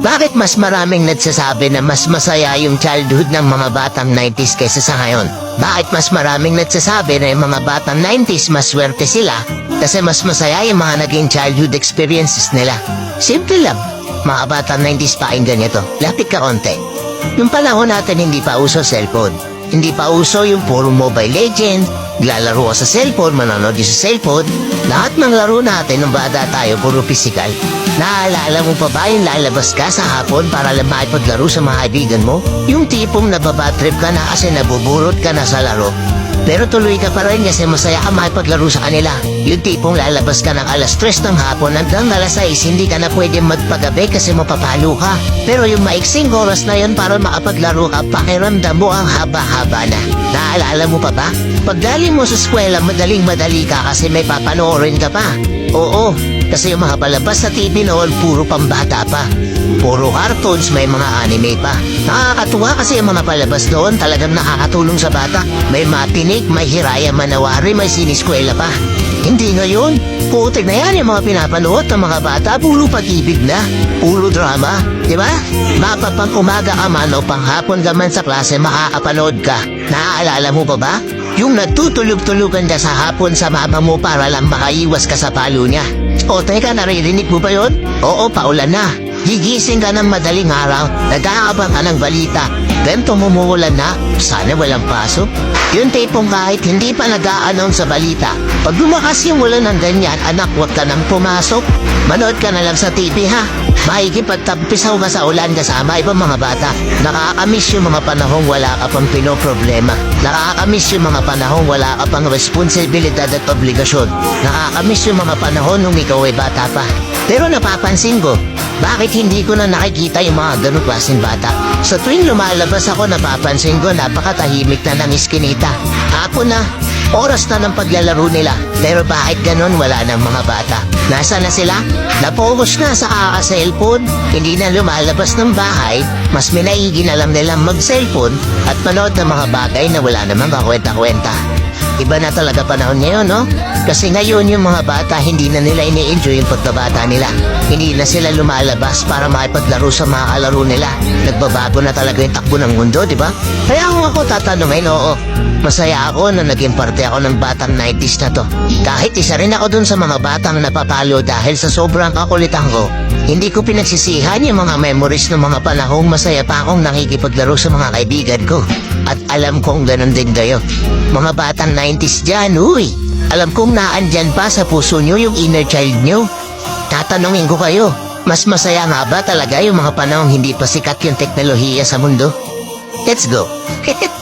Bakit mas maraming nagsasabi na mas masaya yung childhood ng mga batang 90s kaysa sa ngayon? Bakit mas maraming nagsasabi na yung mga batang 90s mas swerte sila kasi mas masaya yung mga naging childhood experiences nila? Simple lang. Mga batang 90s pakinggan nyo to. Lapit ka konti. Yung panahon natin hindi pa uso cellphone. Hindi pa uso yung puro mobile legend, lalaro sa cellphone, manonood ka sa cellphone. Lahat ng laro natin nung bata tayo, puro physical. Naalala mo pa ba yung lalabas ka sa hapon para lang makipaglaro sa mga kaibigan mo? Yung tipong nababatrip ka na kasi nabuburot ka na sa laro. Pero tuloy ka pa rin kasi masaya ka makipaglaro sa kanila. Yung tipong lalabas ka ng alas 3 ng hapon hanggang alas 6 hindi ka na pwede magpagabi kasi mapapalo ka. Pero yung maiksing oras na yun para makapaglaro ka, pakiramdam mo ang haba-haba na. Naalala mo pa ba? Pagdaling mo sa eskwela, madaling-madali ka kasi may papanoorin ka pa. Oo, kasi yung mga palabas sa TV noon, puro pambata pa. Puro cartoons, may mga anime pa. Nakakatuwa kasi yung mga palabas doon talagang nakakatulong sa bata. May matinik, may hiraya manawari, may siniskwela pa. Hindi ngayon. Putik na yan yung mga pinapanood ng mga bata. Puro pag-ibig na. Puro drama. Di ba? Mapapang umaga ka man o panghapon ka man sa klase, makakapanood ka. Naaalala mo pa ba? Yung nagtutulog-tulugan ka sa hapon sa mama mo para lang makaiwas ka sa palo niya. O teka, naririnig mo ba yon? Oo, paulan na. Gigising ka ng madaling araw, nag-aabang ka ng balita. Ganto mumuulan na, sana walang pasok. Yung tipong kahit hindi pa nag-a-announce sa balita, pag lumakas yung ulan ng ganyan, anak, huwag ka nang pumasok. Manood ka na lang sa TV ha. Makikipagtampisaw ka sa ulan kasama ibang mga bata. Nakakamiss yung mga panahong wala ka pang pinoproblema. Nakakamiss yung mga panahong wala ka pang responsibilidad at obligasyon. Nakakamiss yung mga panahon nung ikaw ay bata pa. Pero napapansin ko, bakit hindi ko na nakikita yung mga ganong klaseng bata? Sa tuwing lumalabas ako, napapansin ko napakatahimik na ng iskinita. Hapon na, oras na ng paglalaro nila. Pero bakit ganon wala ng mga bata? Nasa na sila? Napokus na sa kaka-cellphone. Hindi na lumalabas ng bahay. Mas minaigi na lang nilang mag-cellphone at manood ng mga bagay na wala namang kakwenta-kwenta. Iba na talaga panahon ngayon, no? Kasi ngayon yung mga bata hindi na nila ini-enjoy yung pagkabata nila. Hindi na sila lumalabas para makipaglaro sa mga kalaro nila. Nagbabago na talaga yung takbo ng mundo, di ba? Kaya kung ako tatanungin, oo. Masaya ako na naging parte ako ng batang 90s na to. Kahit isa rin ako dun sa mga batang napapalo dahil sa sobrang kakulitan ko, hindi ko pinagsisihan yung mga memories ng mga panahong masaya pa akong nakikipaglaro sa mga kaibigan ko. At alam kong ganun din kayo. Mga batang 90s dyan, uy. Alam kong naandyan pa sa puso nyo yung inner child nyo. Tatanungin ko kayo, mas masaya nga ba talaga yung mga panahong hindi pa sikat yung teknolohiya sa mundo? Let's go.